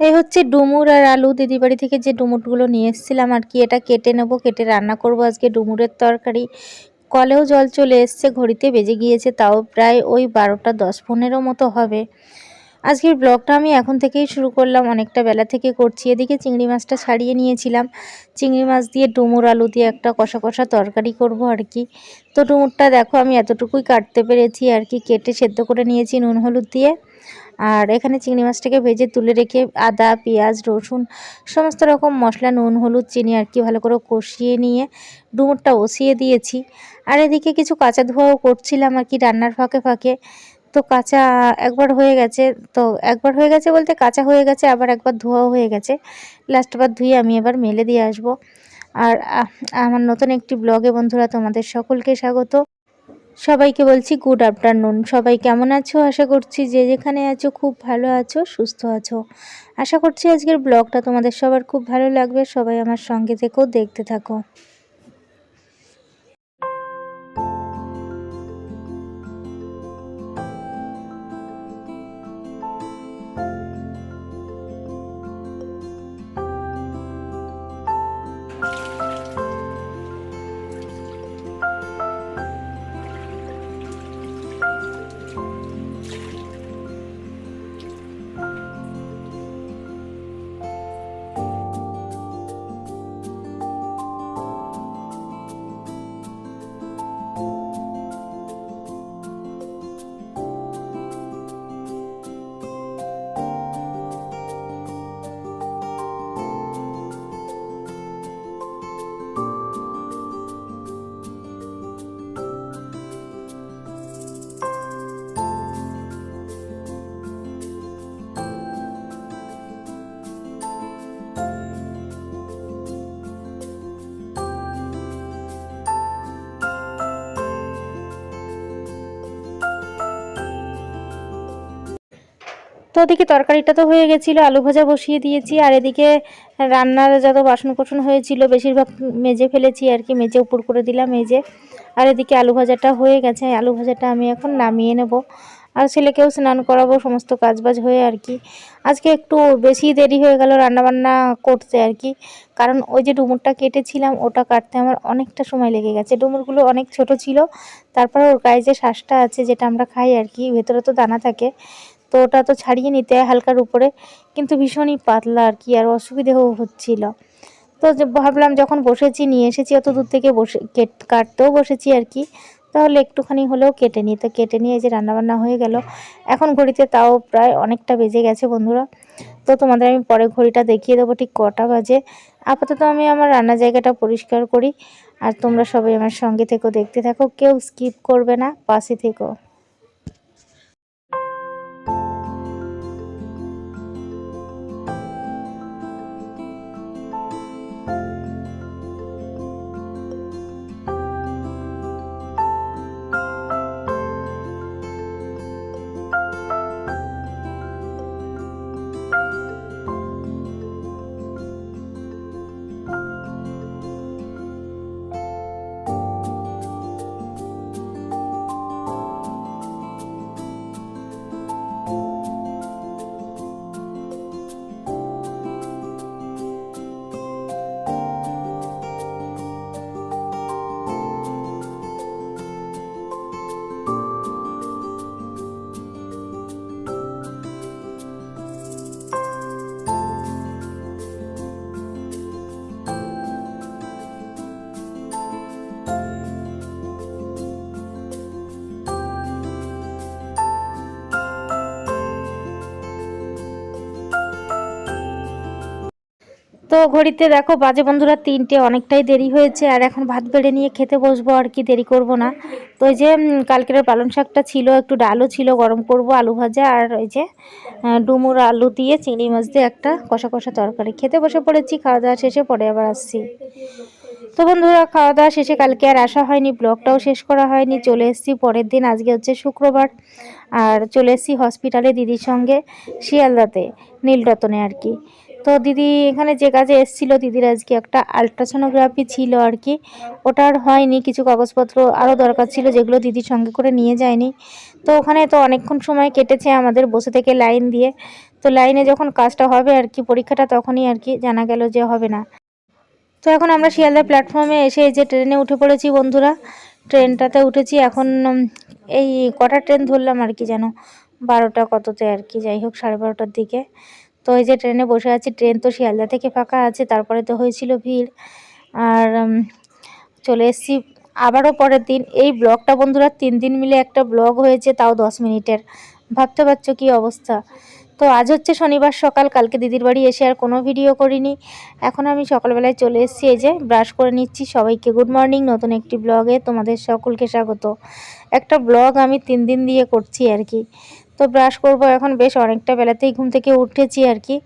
এই হচ্ছে ডুমুর আর আলু দিদি বাড়ি থেকে যে ডুমুরগুলো নিয়ে এসেছিলাম আর কি, এটা কেটে নেব, কেটে রান্না করব আজকে ডুমুরের তরকারি। কলেও জল চলে এসছে, ঘড়িতে বেজে গিয়েছে, তাও প্রায় ওই বারোটা দশ পনেরো মতো হবে। আজকের ব্লগটা আমি এখন থেকেই শুরু করলাম, অনেকটা বেলা থেকে করছি। এদিকে চিংড়ি মাছটা ছাড়িয়ে নিয়েছিলাম। চিংড়ি মাছ দিয়ে ডুমুর আলু দিয়ে একটা কষা কষা তরকারি করব আর কি। তো ডুমুরটা দেখো আমি এতটুকুই কাটতে পেরেছি আর কি, কেটে সেদ্ধ করে নিয়েছি নুন হলুদ দিয়ে। আর এখানে চিংড়ি মাছটাকে ভেজে তুলে রেখে আদা, পেঁয়াজ, রসুন, সমস্ত রকম মশলা, নুন, হলুদ, চিনি আর কি ভালো করে কষিয়ে নিয়ে ডুমুরটা বসিয়ে দিয়েছি। আর এদিকে কিছু কাঁচা ধোয়াও করছিলাম আর কি রান্নার ফাঁকে ফাঁকে। তো কাঁচা একবার হয়ে গেছে, তো একবার হয়ে গেছে বলতে কাঁচা হয়ে গেছে, আবার একবার ধোয়াও হয়ে গেছে। লাস্টবার ধুয়ে আমি এবার মেলে দিয়ে আসব। আর আমার নতুন একটি ব্লগে বন্ধুরা তোমাদের সকলকে স্বাগত। সবাইকে বলছি গুড আফটারনুন সবাই কেমন আছো? আশা করছি যে যেখানে আছো খুব ভালো আছো, সুস্থ আছো। আশা করছি আজকের ব্লগটা তোমাদের সবার খুব ভালো লাগবে। সবাই আমার সঙ্গে থেকেও দেখতে থাকো। ওদিকে তরকারিটা তো হয়ে গেছিল, আলু ভাজা বসিয়ে দিয়েছি, আর এদিকে রান্নার যত বাসন কোসন হয়েছিল বেশিরভাগ মেজে ফেলেছি আর কি, মেজে উপর করে দিলাম মেজে আর এদিকে আলু ভাজাটা হয়ে গেছে আলু ভাজাটা আমি এখন নামিয়ে নেব। আর ছেলেকেও স্নান করাবো, সমস্ত কাজবাজ হয়ে আর কি। আজকে একটু বেশি দেরি হয়ে গেল রান্নাবান্না করতে আর কি, কারণ ওই যে ডুমুরটা কেটেছিলাম, ওটা কাটতে আমার অনেকটা সময় লেগে গেছে। ডুমুরগুলো অনেক ছোট ছিল, তারপর ওর গায়ে যে শ্বাসটা আছে, যেটা আমরা খাই আর কি, ভেতরে তো দানা থাকে তো ওটা তো ছাড়িয়ে নিতে হয় হালকার উপরে। কিন্তু ভীষণই পাতলা আর কি, আর অসুবিধেও হচ্ছিল। তো ভাবলাম যখন বসেছি, নিয়ে এসেছি, অত দূর থেকে বসে কেট, কাটতেও বসেছি আর কি। তাহলে একটুখানি হলেও কেটে নিই। তো কেটে নিয়ে যে রান্নাবান্না হয়ে গেল। এখন ঘড়িতে তাও প্রায় অনেকটা বেজে গেছে বন্ধুরা। তো তোমাদের আমি পরে ঘড়িটা দেখিয়ে দেবো ঠিক কটা বাজে। আপাতত আমি আমার রান্না জায়গাটা পরিষ্কার করি। আর তোমরা সবাই আমার সঙ্গে থেকো, দেখতে থাকো। কেউ স্কিপ করবে না, পাশে থেকো। ঘড়িতে দেখো, বাজে বন্ধুরা, তিনটে অনেকটাই দেরি হয়েছে, আর এখন ভাত বেড়ে নিয়ে খেতে বসবো, আর কি দেরি করব না। তো ওই যে কালকের পালং শাকটা ছিল, একটু ডালও ছিল, গরম করব, আলু ভাজা, আর ওই যে ডুমুর আলু দিয়ে চিংড়ি মাছ দিয়ে একটা কষা কষা তরকারি। খেতে বসে পড়েছি, খাওয়া দাওয়া শেষে পরে আবার আসছি। তো বন্ধুরা, খাওয়া দাওয়া শেষে কালকে আর আসা হয়নি, ব্লগটাও শেষ করা হয়নি, চলে এসেছি পরের দিন, আজকে হচ্ছে শুক্রবার, আর চলে এসেছি হসপিটালে দিদির সঙ্গে শিয়ালদাতে, নীলরতনে আর কি। তো দিদি এখানে যে কাজে এসেছিল দিদির আজকে একটা আলট্রাসোনোগ্রাফি ছিল আর কি। ওটা আর হয়নি, কিছু কাগজপত্র আরও দরকার ছিল যেগুলো দিদির সঙ্গে করে নিয়ে যায়নি। তো ওখানে তো অনেকক্ষণ সময় কেটেছে আমাদের বসে থেকে লাইন দিয়ে। তো লাইনে যখন কাজটা হবে আর কি, পরীক্ষাটা তখনই আর কি জানা গেল যে হবে না। তো এখন আমরা শিয়ালদা প্ল্যাটফর্মে এসে যে ট্রেনে উঠে পড়েছি বন্ধুরা। ট্রেনটাতে উঠেছি, এখন এই কটা ট্রেন ধরলাম আর কি যেন। বারোটা কততে আর কি, যাই হোক, সাড়ে বারোটার দিকে। তো এই যে ট্রেনে বসে আছি, ট্রেন তো শিয়ালদা থেকে ফাঁকা আছে, তারপরে তো হয়েছিল ভিড়। আর চলে এসেছি আবারও পরের দিন। এই ব্লগটা বন্ধুরা তিন দিন মিলে একটা ব্লগ হয়েছে, তাও দশ মিনিটের। ভাবতে পারছ কি অবস্থা? তো আজ হচ্ছে শনিবার সকাল, কালকে দিদির বাড়ি এসে আর কোনো ভিডিও করিনি। এখন আমি সকালবেলায় চলে এসেছি, এই যে ব্রাশ করে নিচ্ছি সবাইকে। গুড মর্নিং, নতুন একটি ব্লগে তোমাদের সকলকে স্বাগত। একটা ব্লগ আমি তিন দিন দিয়ে করছি আর কি। তো ব্রাশ করব এখন। বেশ, অনেকটা বেলাতেই ঘুম থেকে উঠেছি আর কি।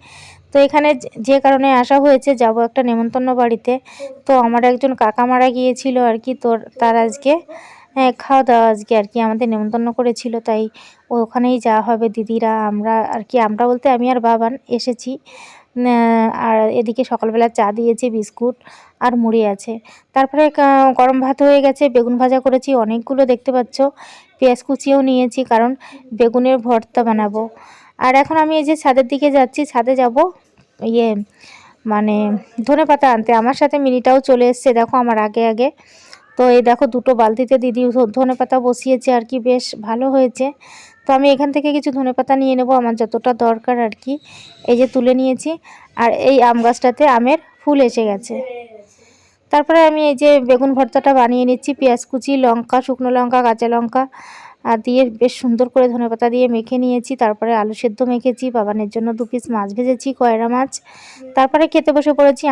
তো এখানে যে- কারণে আসা হয়েছে, যাব একটা নেমন্তন্ন বাড়িতে। তো আমার একজন কাকা মারা গিয়েছিল আর কি, তোর, তার আজকে হ্যাঁ খাওয়া দাওয়া আজকে আর কি আমাদের নেমন্তন্ন করেছিল। তাই ওখানেই যাওয়া হবে, দিদিরা, আমরা আর কি, আমরা বলতে আমি আর বাবান এসেছি। আর এদিকে সকালবেলা চা দিয়েছে, বিস্কুট আর মুড়ি আছে। তারপরে গরম ভাত হয়ে গেছে, বেগুন ভাজা করেছি, অনেকগুলো দেখতে পাচ্ছ। পেঁয়াজ কুচিয়েও নিয়েছি, কারণ বেগুনের ভর্তা বানাবো। আর এখন আমি এই যে ছাদের দিকে যাচ্ছি, ছাদে যাব ইয়ে মানে ধনে পাতা আনতে। আমার সাথে মিনিটাও চলে এসছে, দেখো আমার আগে আগে। তো এই দেখো দুটো বালতিতে দিদি ধনে পাতা বসিয়েছে আর কি, বেশ ভালো হয়েছে। তো আমি এখান থেকে কিছু ধনে পাতা নিয়ে নেব, আমার যতটা দরকার আর কি। এই যে তুলে নিয়েছি, আর এই আম গাছটাতে আমের ফুল এসে গেছে। তারপরে আমি এই যে বেগুন ভর্তাটা বানিয়ে নিচ্ছি, পেঁয়াজ কুচি, লঙ্কা, শুকনো লঙ্কা, কাঁচা লঙ্কা, আর দিয়ে বেশ সুন্দর করে ধনেপাতা দিয়ে মেখে নিয়েছি। তারপরে আলু সেদ্ধ মেখেছি, বাবানের জন্য দু পিস মাছ ভেজেছি, কয়রা মাছ। তারপরে খেতে বসে পড়েছি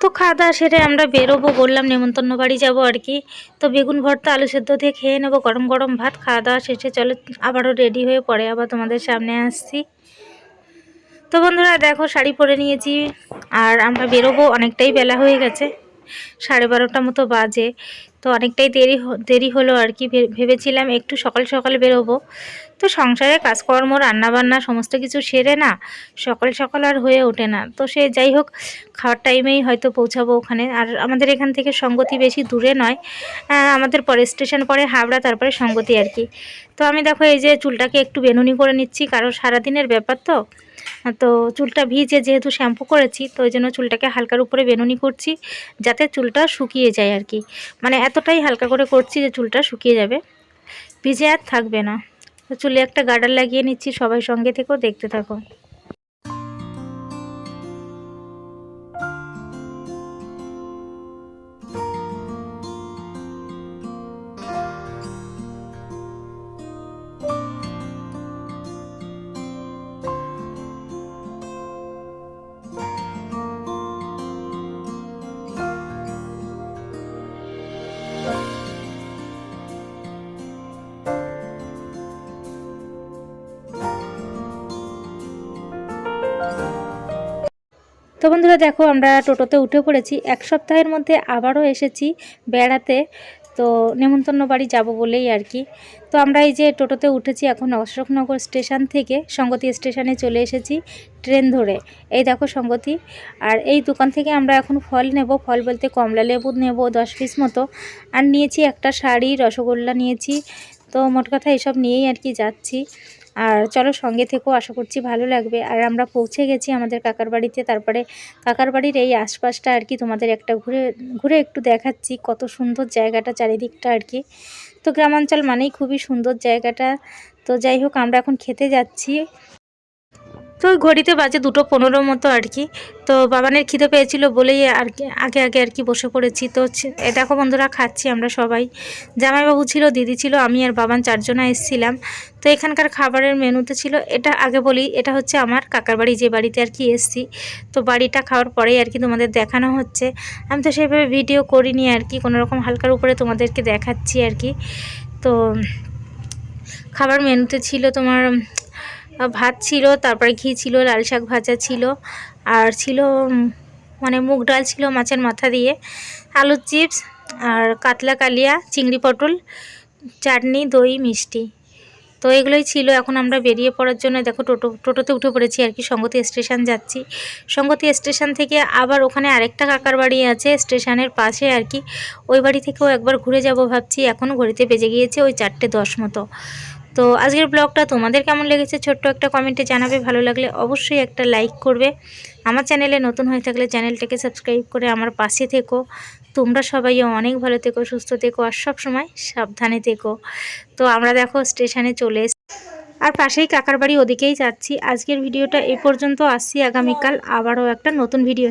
তো খাওয়া দাওয়া সেরে আমরা বেরোবো, বললাম নেমন্তন্ন বাড়ি যাব আর কি। তো বেগুন ভর্তা, আলু সেদ্ধ দিয়ে খেয়ে নেব, গরম গরম ভাত খাওয়া দাওয়া শেষে চলো আবারও রেডি হয়ে পরে আবার তোমাদের সামনে আসছি। তো বন্ধুরা দেখো শাড়ি পরে নিয়েছি, আর আমরা বেরোবো, অনেকটাই বেলা হয়ে গেছে। সাড়ে বারোটা মতো বাজে। তো অনেকটাই দেরি দেরি হলো আর কি। ভেবেছিলাম একটু সকাল সকাল বেরোবো। তো সংসারে কাজকর্ম, রান্নাবান্না সমস্ত কিছু সেরে না, সকাল সকাল আর হয়ে ওঠে না। তো সে যাই হোক, খাওয়ার টাইমেই হয়তো পৌঁছাবো ওখানে। আর আমাদের এখান থেকে সঙ্গতি বেশি দূরে নয়। আমাদের পরে স্টেশন পরে হাওড়া, তারপরে সঙ্গতি আর কি। তো আমি দেখো এই যে চুলটাকে একটু বেনুনি করে নিচ্ছি, কারণ সারাদিনের ব্যাপার তো। তো চুলটা ভিজে যেহেতু শ্যাম্পু করেছি, তো ওই জন্য চুলটাকে হালকার উপরে বেনুনি করছি, যাতে চুলটা শুকিয়ে যায় আর কি। মানে এতটাই হালকা করে করছি যে চুলটা শুকিয়ে যাবে। ভিজে আর থাকবে না। তো চুলে একটা গার্ডার লাগিয়ে নিচ্ছি, সবাই সঙ্গে থেকেও দেখতে থাকো। তো বন্ধুরা দেখো, আমরা টোটোতে উঠে পড়েছি। এক সপ্তাহের মধ্যে আবারও এসেছি বেড়াতে। তো নেমন্তন্ন বাড়ি যাব বলেই আর কি। তো আমরা এই যে টোটোতে উঠেছি এখন অশোকনগর স্টেশন থেকে সঙ্গতি স্টেশনে চলে এসেছি ট্রেন ধরে। এই দেখো সঙ্গতি। আর এই দোকান থেকে আমরা এখন ফল নেব। ফল বলতে কমলা লেবু নেব দশ পিস মতো। আর নিয়েছি একটা শাড়ি, রসগোল্লা নিয়েছি। তো মোট কথা এসব নিয়েই আর কি যাচ্ছি। আর চলো সঙ্গে থেকেও আশা করছি ভালো লাগবে। আর আমরা পৌঁছে গেছি আমাদের কাকার বাড়িতে। তারপরে কাকার বাড়ির এই আশপাশটা আর কি তোমাদের একটা ঘুরে ঘুরে একটু দেখাচ্ছি কত সুন্দর জায়গাটা চারিদিকটা আর কি। তো গ্রামাঞ্চল মানেই খুবই সুন্দর জায়গাটা। তো যাই হোক, আমরা এখন খেতে যাচ্ছি। তো ওই ঘড়িতে বাজে দুটো পনেরো মতো আর কি। তো বাবানের খিদে পেয়েছিল বলেই আর কি, আগে আগে আর কি বসে পড়েছি। তো দেখো বন্ধুরা, খাচ্ছি আমরা সবাই। জামাইবাবু ছিল, দিদি ছিল, আমি আর বাবান চারজনা এসেছিলাম। তো এখানকার খাবারের মেনুতে ছিল, এটা আগে বলি, এটা হচ্ছে আমার কাকার বাড়ি, যে বাড়িতে আর কি এসছি। তো বাড়িটা খাওয়ার পরেই আর কি তোমাদের দেখানো হচ্ছে। আমি তো সেভাবে ভিডিও করিনি আর কি, কোনো রকম হালকার উপরে তোমাদেরকে দেখাচ্ছি আর কি। তো খাবার মেনুতে ছিল তোমার ভাত ছিল, তারপরে ঘি ছিল, লাল শাক ভাজা ছিল, আর ছিল মানে মুগ ডাল ছিল মাছের মাথা দিয়ে, আলুর চিপস, আর কাতলা কালিয়া, চিংড়ি পটল, চাটনি, দই, মিষ্টি। তো এগুলোই ছিল, এখন আমরা বেরিয়ে পড়ার জন্য দেখো টোটো, টোটোতে উঠে পড়েছি আর কি, সঙ্গতি স্টেশন যাচ্ছি। সঙ্গতি স্টেশন থেকে আবার ওখানে আরেকটা কাকার বাড়ি আছে, স্টেশনের পাশে আর কি, ওই বাড়ি থেকেও একবার ঘুরে যাব ভাবছি, এখন ঘড়িতে বেজে গিয়েছে ওই চারটে দশ মতো। তো আজকের ব্লগটা তোমাদের কেমন লেগেছে? ছোট্ট একটা কমেন্টে জানাবে। ভালো লাগলে অবশ্যই একটা লাইক করবে। আমার চ্যানেলে নতুন হয়ে থাকলে চ্যানেলটাকে সাবস্ক্রাইব করে আমার পাশে থেকো। তোমরা সবাই অনেক ভালো থেকো, সুস্থ থেকো আর সব সময় সাবধানে থেকো। তো আমরা দেখো স্টেশনে চলে আর পাশেই কাকার বাড়ি ওদিকেই যাচ্ছি। আজকের ভিডিওটা এ পর্যন্ত আসছি। আগামীকাল আবারও একটা নতুন ভিডিও